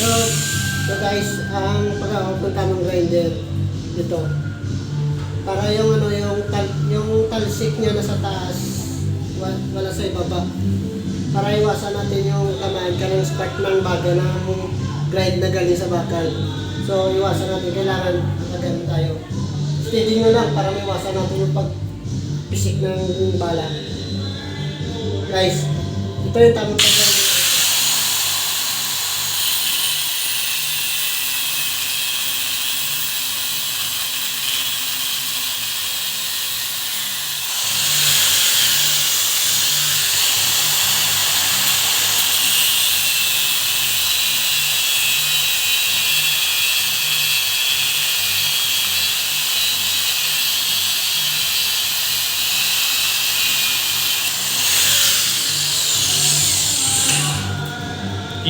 So, so guys, ang pagkakapunta ng grinder dito. Para yung ano, yung, tal, yung talsik niya nasa taas, wala sa ibaba. Para iwasan natin yung tamaan ka ng spark ng baga ng grind na galing sa bakal. So, iwasan natin. Kailangan maganda tayo. Steady nyo lang para iwasan natin yung pagpisik ng bala. Guys, ito yung tamang pagkakas.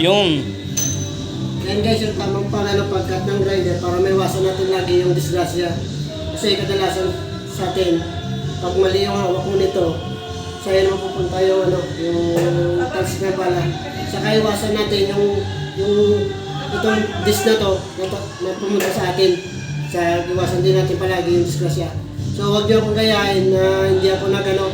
Yun. Yan guys, yung tamang pala ng pagkat ng grinder para maiwasan natin lagi yung disgrasya. Kasi kadalasan sa atin, pag mali yung hawak mo nito, sa'yo naman pupunta yung ano, yung touch na pala. Saka iwasan natin yung, yung itong disc na to, na, to, na pumunta sa atin. Sa iwasan din natin palagi yung disgrasya. So huwag niyo akong gayahin na hindi ako nag ano,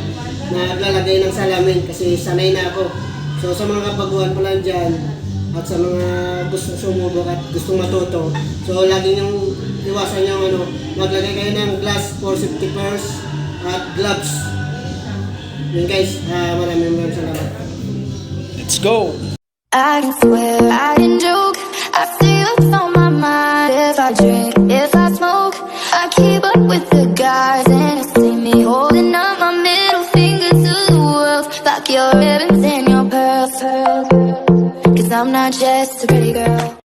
naglalagay ng salamin kasi sanay na ako. So sa mga kabaguhan pa lang dyan, at sa mga gustong sumubok at gustong matuto. So, lagi niyong iwasan yung ano, maglagay kayo ng glass for safety first at gloves. Yun guys, ah, maraming maraming salamat. Let's go. I can swear, I can joke. I see what's on my mind if I drink, if I smoke. I keep up with the guys and you see me holding up my middle finger to the world. Like your ribbons just a pretty girl.